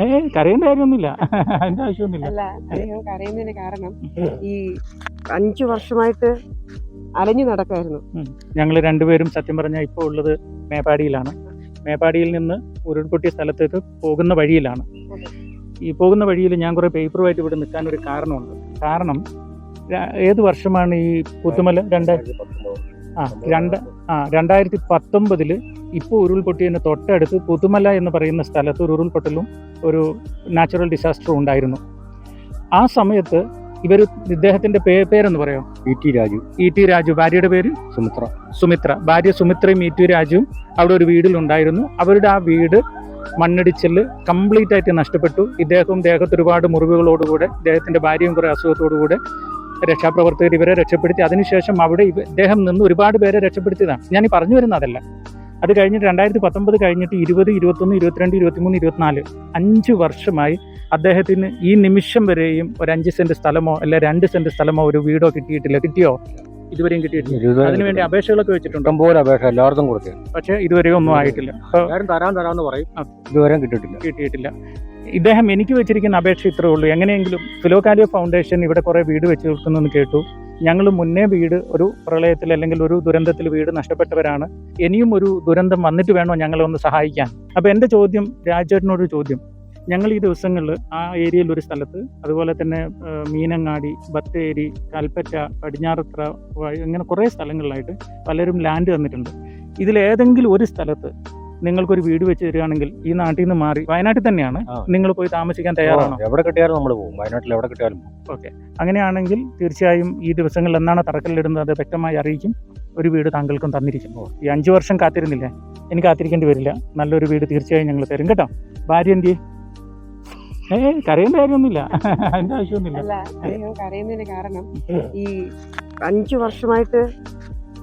ഏ കരയേണ്ട കാര്യമൊന്നുമില്ല. അതിന്റെ ആവശ്യമൊന്നുമില്ല. അല്ല അദ്ദേഹം കരയുന്നതിന് കാരണം ഈ അഞ്ചു വർഷമായിട്ട് അലഞ്ഞു നടക്കായിരുന്നു. ഞങ്ങൾ രണ്ടുപേരും സത്യം പറഞ്ഞാൽ ഇപ്പോൾ ഉള്ളത് മേപ്പാടിയിലാണ്. മേപ്പാടിയിൽ നിന്ന് ഉരുൾപൊട്ടിയ സ്ഥലത്തേക്ക് പോകുന്ന വഴിയിലാണ്. ഈ പോകുന്ന വഴിയിൽ ഞാൻ കുറേ പേപ്പറുമായിട്ട് ഇവിടെ നിൽക്കാൻ ഒരു കാരണമുണ്ട്. കാരണം ഏത് വർഷമാണ് ഈ പുത്തുമല രണ്ട് ആ രണ്ട് ആ രണ്ടായിരത്തി പത്തൊമ്പതിൽ ഇപ്പോൾ ഉരുൾപൊട്ടിയതിന് തൊട്ടടുത്ത് പുതുമല എന്ന് പറയുന്ന സ്ഥലത്ത് ഒരു ഉരുൾപൊട്ടലും ഒരു നാച്ചുറൽ ഡിസാസ്റ്റർ ഉണ്ടായിരുന്നു. ആ സമയത്ത് ഇവർ ഇദ്ദേഹത്തിന്റെ പേ പേരെന്ന് പറയാം? E T Raju. E T Raju. ഭാര്യയുടെ പേര്? സുമിത്ര. സുമിത്ര. ഭാര്യ സുമിത്രയും ഇ ടി രാജുവും അവിടെ ഒരു വീടിലുണ്ടായിരുന്നു. അവരുടെ ആ വീട് മണ്ണിടിച്ചിൽ കംപ്ലീറ്റ് ആയിട്ട് നഷ്ടപ്പെട്ടു. ഇദ്ദേഹവും ദേഹത്ത് ഒരുപാട് മുറിവുകളോടുകൂടെ ഇദ്ദേഹത്തിന്റെ ഭാര്യയും കുറേ അസുഖത്തോടുകൂടെ രക്ഷാപ്രവർത്തകർ ഇവരെ രക്ഷപ്പെടുത്തി. അതിനുശേഷം അവിടെ ഇദ്ദേഹം നിന്ന് ഒരുപാട് പേരെ രക്ഷപ്പെടുത്തിയതാണ്. ഞാൻ ഈ പറഞ്ഞു വരുന്ന അതല്ല അത് കഴിഞ്ഞിട്ട് രണ്ടായിരത്തി പത്തൊമ്പത് കഴിഞ്ഞിട്ട് ഇരുപത് ഇരുപത്തൊന്ന് ഇരുപത്തിരണ്ട് ഇരുപത്തിമൂന്ന് ഇരുപത്തിനാല് അഞ്ച് വർഷമായി അദ്ദേഹത്തിന് ഈ നിമിഷം വരെയും ഒരു അഞ്ച് സെന്റ് സ്ഥലമോ അല്ലെ രണ്ട് സെന്റ് സ്ഥലമോ ഒരു വീടോ കിട്ടിയിട്ടില്ല. കിട്ടിയോ? ഇതുവരെയും കിട്ടിയിട്ടില്ല. അതിനുവേണ്ടി അപേക്ഷകളൊക്കെ വെച്ചിട്ടുണ്ട്? അപേക്ഷ എല്ലാവർക്കും കൊടുക്കുക പക്ഷേ ഇതുവരെയും ഒന്നും ആയിട്ടില്ല. തരാൻ തരാന്ന് പറയും. ഇതുവരെ കിട്ടിയിട്ടില്ല. കിട്ടിയിട്ടില്ല. ഇദ്ദേഹം എനിക്ക് വെച്ചിരിക്കുന്ന അപേക്ഷ ഇത്രേ ഉള്ളൂ. എങ്ങനെയെങ്കിലും ഫിലോകാലിയോ ഫൗണ്ടേഷൻ ഇവിടെ കുറെ വീട് വെച്ച് കൊടുക്കുന്നെന്ന് കേട്ടു. ഞങ്ങൾ മുന്നേ വീട് ഒരു പ്രളയത്തിൽ അല്ലെങ്കിൽ ഒരു ദുരന്തത്തിൽ വീട് നഷ്ടപ്പെട്ടവരാണ്. ഇനിയും ഒരു ദുരന്തം വന്നിട്ട് വേണോ ഞങ്ങളെ ഒന്ന് സഹായിക്കാൻ? അപ്പോൾ എന്റെ ചോദ്യം രാജേട്ടനോട് ചോദ്യം. ഞങ്ങൾ ഈ ദിവസങ്ങളിൽ ആ ഏരിയയിൽ ഒരു സ്ഥലത്ത് അതുപോലെ തന്നെ മീനങ്ങാടി ബത്തേരി കൽപ്പറ്റ പടിഞ്ഞാറത്ര ഇങ്ങനെ കുറേ സ്ഥലങ്ങളിലായിട്ട് പലരും ലാൻഡ് തന്നിട്ടുണ്ട്. ഇതിലേതെങ്കിലും ഒരു സ്ഥലത്ത് നിങ്ങൾക്കൊരു വീട് വെച്ച് തരികയാണെങ്കിൽ ഈ നാട്ടിൽ നിന്ന് മാറി വയനാട്ടിൽ തന്നെയാണ് നിങ്ങൾ പോയി താമസിക്കാൻ തയ്യാറാണോ? എവിടെ കിട്ടിയാലും നമ്മൾ പോകും. വയനാട്ടിൽ എവിടെ കിട്ടിയാലും ഓക്കെ. അങ്ങനെയാണെങ്കിൽ തീർച്ചയായും ഈ ദിവസങ്ങളിൽ എന്നാണ് തറക്കല്ലിടുന്നത് അത് വ്യക്തമായി അറിയിക്കും. ഒരു വീട് താങ്കൾക്കും തന്നിരിക്കും. ഈ അഞ്ചു വർഷം കാത്തിരുന്നില്ലേ? എനിക്ക് കാത്തിരിക്കേണ്ടി വരില്ല. നല്ലൊരു വീട് തീർച്ചയായും ഞങ്ങൾ തരും കേട്ടോ. ഭാര്യ എന്തി ഏ കരയേണ്ട കാര്യമൊന്നുമില്ല. അതിന്റെ ആവശ്യമൊന്നുമില്ല. കരയുന്നതിന് കാരണം ഈ അഞ്ചു വർഷമായിട്ട്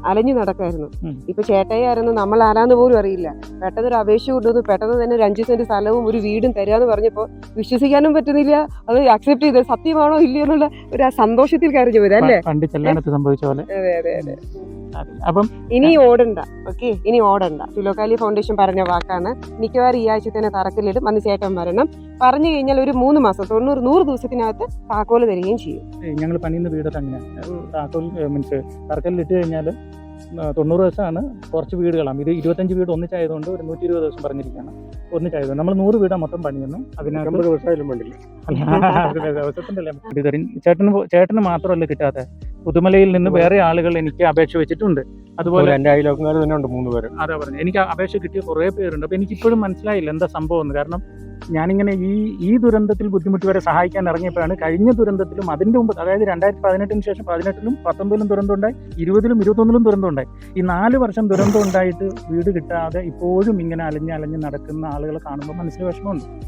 അലഞ്ഞു നടക്കായിരുന്നു. ഇപ്പൊ ചേട്ടയായിരുന്നു നമ്മൾ ആരാന്ന് പോലും അറിയില്ല. പെട്ടെന്ന് ഒരു അപേക്ഷ കൊണ്ടുവന്നു പെട്ടെന്ന് തന്നെ ഒരു അഞ്ചു സെന്റ് സ്ഥലവും ഒരു വീടും തരാന്ന് പറഞ്ഞപ്പോ വിശ്വസിക്കാനും പറ്റുന്നില്ല. അത് അക്സെപ്റ്റ് ചെയ്ത് സത്യമാണോ ഇല്ലയോ എന്നുള്ള ഒരു സന്തോഷത്തിൽ കരഞ്ഞു പോയത് അല്ലേ പണ്ട് സംഭവിച്ച പോലെ. അതെ അതെ അതെ. അപ്പം ഇനി ഓടണ്ട. ഓക്കെ ഇനി ഓടണ്ട. തുലോക്കാലി ഫൗണ്ടേഷൻ പറഞ്ഞ വാക്കാണ്. മിക്കവാറും ഈ ആഴ്ച തന്നെ തറക്കല്ലിടും. അന്ന് ചേട്ടൻ വരണം. പറഞ്ഞു കഴിഞ്ഞാൽ ഒരു മൂന്ന് മാസം തൊണ്ണൂറ് നൂറ് ദിവസത്തിനകത്ത് താക്കോൽ തരികയും ചെയ്യും. ഞങ്ങൾ പണിയുന്ന വീടൊക്കെ അങ്ങനെയാണ് താക്കോൽ മീൻസ് തറക്കല്ലിട്ട് കഴിഞ്ഞാൽ തൊണ്ണൂറ് ദിവസമാണ് കുറച്ച് വീടുകളാണ്. ഇത് ഇരുപത്തഞ്ച് വീട് ഒന്നിച്ചായതുകൊണ്ട് ഒരു നൂറ്റി ഇരുപത് ദിവസം പറഞ്ഞിരിക്കുകയാണ്. ഒന്നിച്ചായതുകൊണ്ട്. നമ്മൾ നൂറ് വീടാണ് മൊത്തം പണിയുന്നു. അതിനകത്ത് ദിവസമായാലും വേണ്ടില്ല. തരും. ചേട്ടന് ചേട്ടന് മാത്രമല്ല കിട്ടാതെ പുതുമലയിൽ നിന്ന് വേറെ ആളുകൾ എനിക്ക് അപേക്ഷ വെച്ചിട്ടുണ്ട്. അതുപോലെ എന്റെ അയലോക്കാർ തന്നെ ഉണ്ട് മൂന്ന് പേര്. അതാ പറഞ്ഞു. എനിക്ക് അപേക്ഷ കിട്ടിയ കുറേ പേരുണ്ട്. അപ്പൊ എനിക്ക് ഇപ്പോഴും മനസ്സിലായില്ല എന്താ സംഭവം എന്ന്. കാരണം ഞാനിങ്ങനെ ഈ ഈ ദുരന്തത്തിൽ ബുദ്ധിമുട്ടിവരെ സഹായിക്കാൻ ഇറങ്ങിയപ്പോഴാണ് കഴിഞ്ഞ ദുരന്തത്തിലും അതിന്റെ മുമ്പ് അതായത് രണ്ടായിരത്തി പതിനെട്ടിന് ശേഷം പതിനെട്ടിലും പത്തൊമ്പതിലും ദുരന്തം ഉണ്ടായി ഇരുപതിലും ഇരുപത്തൊന്നിലും ദുരന്തം ഉണ്ടായി. ഈ നാല് വർഷം ദുരന്തം ഉണ്ടായിട്ട് വീട് കിട്ടാതെ ഇപ്പോഴും ഇങ്ങനെ അലഞ്ഞ് അലഞ്ഞ് നടക്കുന്ന ആളുകളെ കാണുമ്പോൾ മനസ്സിൽ വിഷമമുണ്ട്.